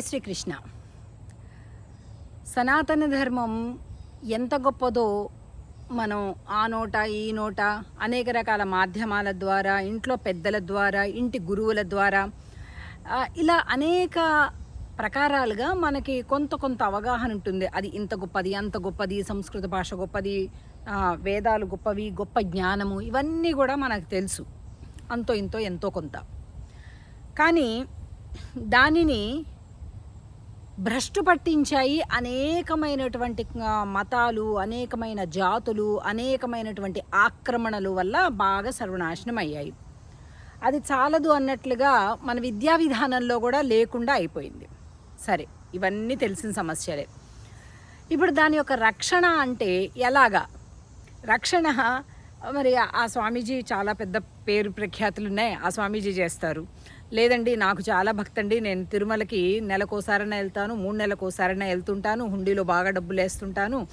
శ్రీకృష్ణ. సనాతన ధర్మం ఎంత గొప్పదో మనం ఆ నోట ఈ నోట అనేక రకాల మాధ్యమాల ద్వారా ఇంట్లో పెద్దల ద్వారా ఇంటి గురువుల ద్వారా ఇలా అనేక ప్రకారాలుగా మనకి కొంత కొంత అవగాహన ఉంటుంది. అది ఇంత గొప్పది అంత గొప్పది సంస్కృత భాష గొప్పది వేదాలు గొప్పవి గొప్ప జ్ఞానము ఇవన్నీ కూడా మనకు తెలుసు. అంతో ఇంతో ఎంతో కొంత. కానీ దానిని భ్రష్టు పట్టించాయి అనేకమైనటువంటి మతాలు అనేకమైన జాతులు అనేకమైనటువంటి ఆక్రమణలు వల్ల బాగా సర్వనాశనం అయ్యాయి. అది చాలదు అన్నట్లుగా మన విద్యా విధానంలో కూడా లేకుండా అయిపోయింది. సరే ఇవన్నీ తెలిసిన సమస్యలే. ఇప్పుడు దాని యొక్క రక్షణ అంటే ఎలాగా? రక్షణ మరి ఆ స్వామీజీ చాలా పెద్ద పేరు ప్రఖ్యాతులు ఉన్నాయి. ఆ స్వామీజీ చేస్తారు. లేదండి నాకు చాలా భక్తి అండి నేను తిరుమలకి నెలకోసారైనా వెళ్తాను మూడు నెలకోసారైనా వెళ్తుంటాను హుండీలో బాగా డబ్బులు వేస్తుంటాను.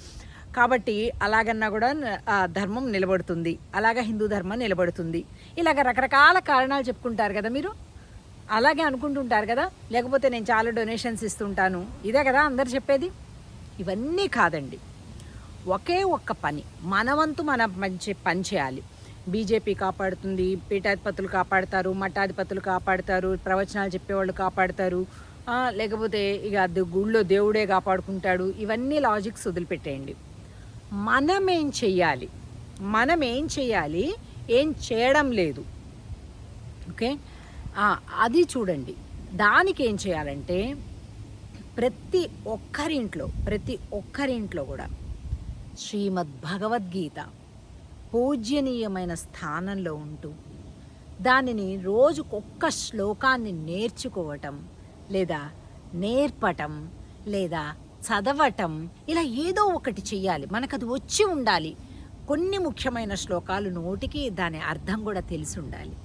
కాబట్టి అలాగన్నా కూడా ధర్మం నిలబడుతుంది. అలాగా హిందూ ధర్మం నిలబడుతుంది. ఇలాగ రకరకాల కారణాలు చెప్పుకుంటారు కదా మీరు? అలాగే అనుకుంటుంటారు కదా? లేకపోతే నేను చాలా డొనేషన్స్ ఇస్తుంటాను. ఇదే కదా అందరు చెప్పేది? ఇవన్నీ కాదండి. ఒకే ఒక్క పని. మనవంతు మన మంచి పని చేయాలి. బీజేపీ కాపాడుతుంది పీఠాధిపతులు కాపాడతారు మఠాధిపతులు కాపాడతారు ప్రవచనాలు చెప్పేవాళ్ళు కాపాడతారు. లేకపోతే ఇక అది గుళ్ళో దేవుడే కాపాడుకుంటాడు. ఇవన్నీ లాజిక్స్ వదిలిపెట్టేయండి. మనం ఏం చెయ్యాలి? మనం ఏం చేయాలి ఏం చేయడం లేదు. ఓకే? అది చూడండి. దానికి ఏం చేయాలంటే ప్రతి ఒక్కరింట్లో ప్రతి ఒక్కరింట్లో కూడా శ్రీమద్ భగవద్గీత పూజ్యనీయమైన స్థానంలో ఉంటూ దానిని రోజుకొక్క శ్లోకాన్ని నేర్చుకోవటం లేదా నేర్పటం లేదా చదవటం ఇలా ఏదో ఒకటి చెయ్యాలి. మనకు అది వచ్చి ఉండాలి. కొన్ని ముఖ్యమైన శ్లోకాలు నోటికి దాని అర్థం కూడా తెలిసి ఉండాలి.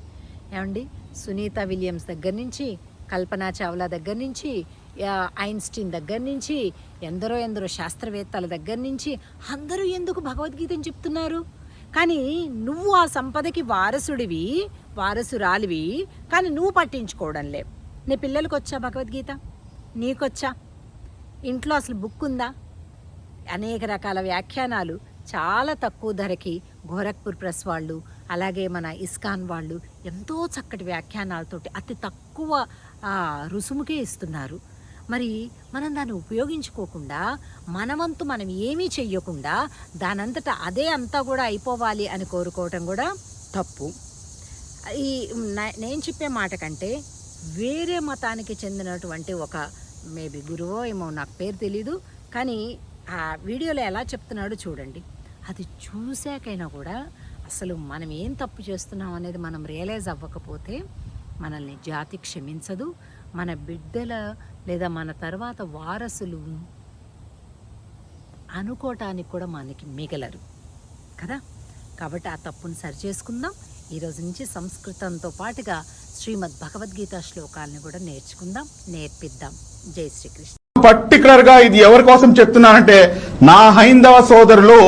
ఏమండి? సునీత విలియమ్స్ దగ్గర నుంచి కల్పనా చావ్లా దగ్గర నుంచి ఐన్స్టీన్ దగ్గర నుంచి ఎందరో ఎందరో శాస్త్రవేత్తల దగ్గర నుంచి అందరూ ఎందుకు భగవద్గీతని చెప్తున్నారు? కానీ నువ్వు ఆ సంపదకి వారసుడివి వారసురాలివి కానీ నువ్వు పట్టించుకోవడం లే. నీ పిల్లలకు వచ్చా భగవద్గీత? నీకొచ్చా? ఇంట్లో అసలు బుక్ ఉందా అనేక రకాల వ్యాఖ్యానాలు చాలా తక్కువ ధరకి గోరఖ్పూర్ ప్రెస్ వాళ్ళు అలాగే మన ఇస్కాన్ వాళ్ళు ఎంతో చక్కటి వ్యాఖ్యానాలతోటి అతి తక్కువ రుసుముకే ఇస్తున్నారు. మరి మనం దాన్ని ఉపయోగించుకోకుండా మనవంతు మనం ఏమీ చెయ్యకుండా దానంతటా అదే అంతా కూడా అయిపోవాలి అని కోరుకోవటం కూడా తప్పు. ఈ నేను చెప్పే మాట కంటే వేరే మతానికి చెందినటువంటి ఒక మేబీ గురువో ఏమో నాకు పేరు తెలీదు కానీ ఆ వీడియోలో ఎలా చెప్తున్నాడో చూడండి. అది చూశాకైనా కూడా అసలు మనం ఏం తప్పు చేస్తున్నాం అనేది మనం రియలైజ్ అవ్వకపోతే మనల్ని జాతి క్షమించదు మన బిడ్డల లేదా మన తర్వాత వారసులు అనుకోవటానికి కూడా మనకి మిగలరు కదా? కాబట్టి ఆ తప్పును సరిచేసుకుందాం. ఈరోజు నుంచి సంస్కృతంతో పాటుగా శ్రీమద్ భగవద్గీత శ్లోకాలను కూడా నేర్చుకుందాం నేర్పిద్దాం. జై శ్రీకృష్ణ. పర్టికులర్గా ఇది ఎవరి కోసం చెప్తున్నానంటే నా హైందవ సోదరులు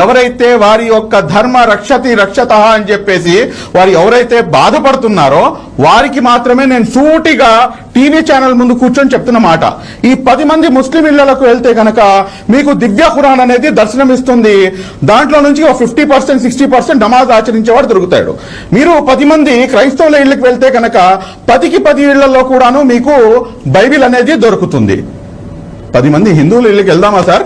ఎవరైతే వారి యొక్క ధర్మ రక్షతి రక్షత అని చెప్పేసి వారు ఎవరైతే బాధపడుతున్నారో వారికి మాత్రమే నేను సూటిగా టీవీ ఛానల్ ముందు కూర్చొని చెప్తున్న మాట. ఈ పది మంది ముస్లిం ఇళ్ళకు వెళ్తే కనుక మీకు దివ్య ఖురాన్ అనేది దర్శనమిస్తుంది. దాంట్లో నుంచి ఒక ఫిఫ్టీ పర్సెంట్ సిక్స్టీ పర్సెంట్ నమాజ్ ఆచరించేవాడు దొరుకుతాడు. మీరు పది మంది క్రైస్తవుల ఇళ్ళకి వెళ్తే కనుక పదికి పది ఇళ్ళలో కూడాను మీకు బైబిల్ అనేది దొరుకుతుంది. పది మంది హిందువుల ఇళ్ళకి వెళ్దామా సార్?